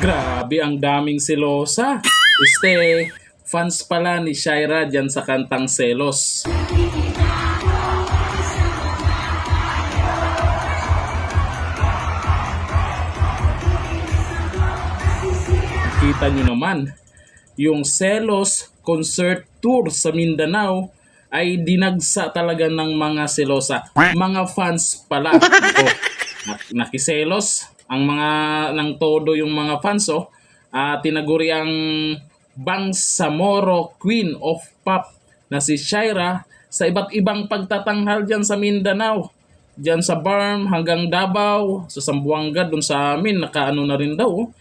Grabe, ang daming selosa. Este, fans pala ni Shaira dyan sa kantang Selos. Kita nyo naman, yung Selos Concert Tour sa Mindanao ay dinagsa talaga ng mga selosa. Mga fans pala. Nak- nakiselos ang mga ng todo yung mga fans oh. Ah, tinaguri ang Bangsamoro Queen of Pop na si Shaira sa iba't ibang pagtatanghal dyan sa Mindanao. Dyan sa Barm hanggang Davao, sa Sambuanga, dun sa amin, nakaano na rin daw. oh.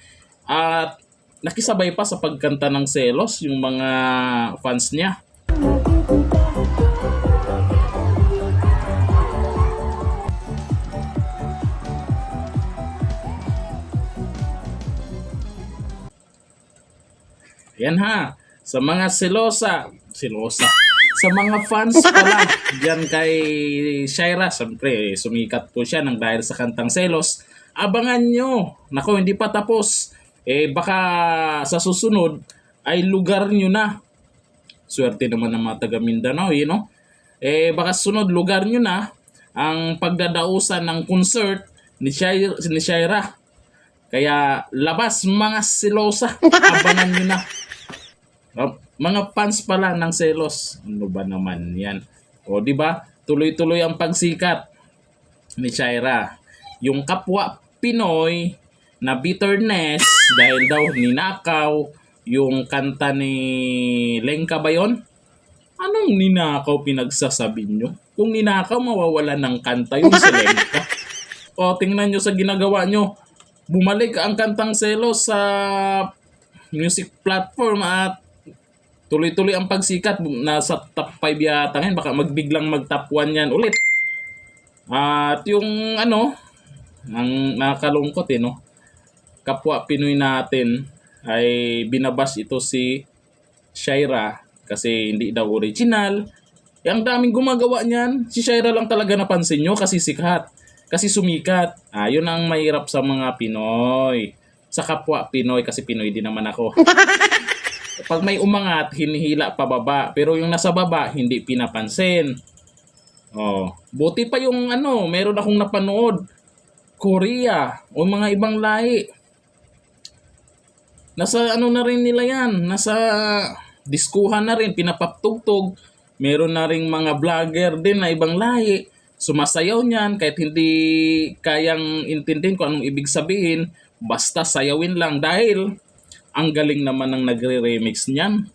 At nakisabay pa sa pagkanta ng Selos yung mga fans niya. Yan ha. Sa mga selosa, selosa. Sa mga fans pala, dyan kay Shaira, siyempre sumikat po siya ng dahil sa kantang Selos. Abangan nyo. Nako, hindi pa tapos. Eh, baka sa susunod ay lugar nyo na. Swerte naman ng mga taga Mindanao, eh, no? Eh, baka sunod lugar nyo na ang pagdadausan ng concert ni Shaira, ni Shaira. Kaya labas mga selosa. Abangan nyo na. Oh, mga fans pala ng Selos. Ano ba naman 'yan? O di ba? Tuloy-tuloy ang pagsikat ni Shaira. Yung kapwa Pinoy na bitterness dahil daw ninakaw yung kanta ni Lenka ba yun? Anong ninakaw pinagsasabi nyo? Kung ninakaw, mawawalan ng kanta yung si Lenka. o tingnan nyo sa ginagawa nyo. Bumalik ang kantang Selos sa music platform at tuloy-tuloy ang pagsikat. Nasa top 5 yata ngayon. Baka magbiglang mag top 1 yan ulit. At yung ano ang nakakalungkot eh no? Kapwa Pinoy natin ay binabas ito si Shaira kasi hindi daw original. Eh, ang daming gumagawa niyan. Si Shaira lang talaga napansin nyo kasi sikat. Kasi sumikat. Ah, ang mahirap sa mga Pinoy. Sa kapwa Pinoy kasi Pinoy din naman ako pag may umangat, hinihila pababa. Pero yung nasa baba, hindi pinapansin. Oh, buti pa yung ano, meron akong napanood. Korea o mga ibang lahi. Nasa ano na rin nila yan, nasa diskuhan na rin, pinapaptugtog. Meron na rin mga vlogger din na ibang lahi. Sumasayaw niyan kahit hindi kayang intindihin kung anong ibig sabihin. Basta sayawin lang dahil ang galing naman ng nagre-remix niyan.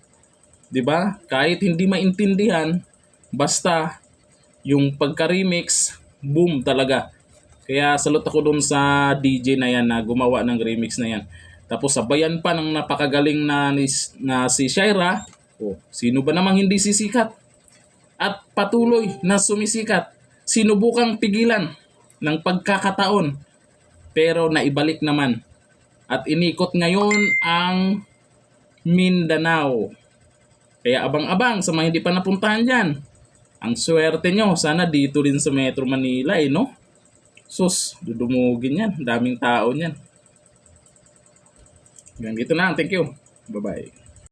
'Di ba? Kahit hindi maintindihan, basta yung pagka-remix, boom talaga. Kaya salute ako dun sa DJ na yan na gumawa ng remix na yan. Tapos sabayan pa ng napakagaling na, ni, na si Shaira. Oh, sino ba namang hindi sisikat? At patuloy na sumisikat. Sinubukang pigilan ng pagkakataon. Pero naibalik naman at inikot ngayon ang Mindanao. Kaya abang-abang sa mga hindi pa napuntahan dyan. Ang swerte nyo, sana dito rin sa Metro Manila eh, no? Sus, dudumugin yan. Daming tao niyan. Hanggang dito na. Thank you. Bye-bye.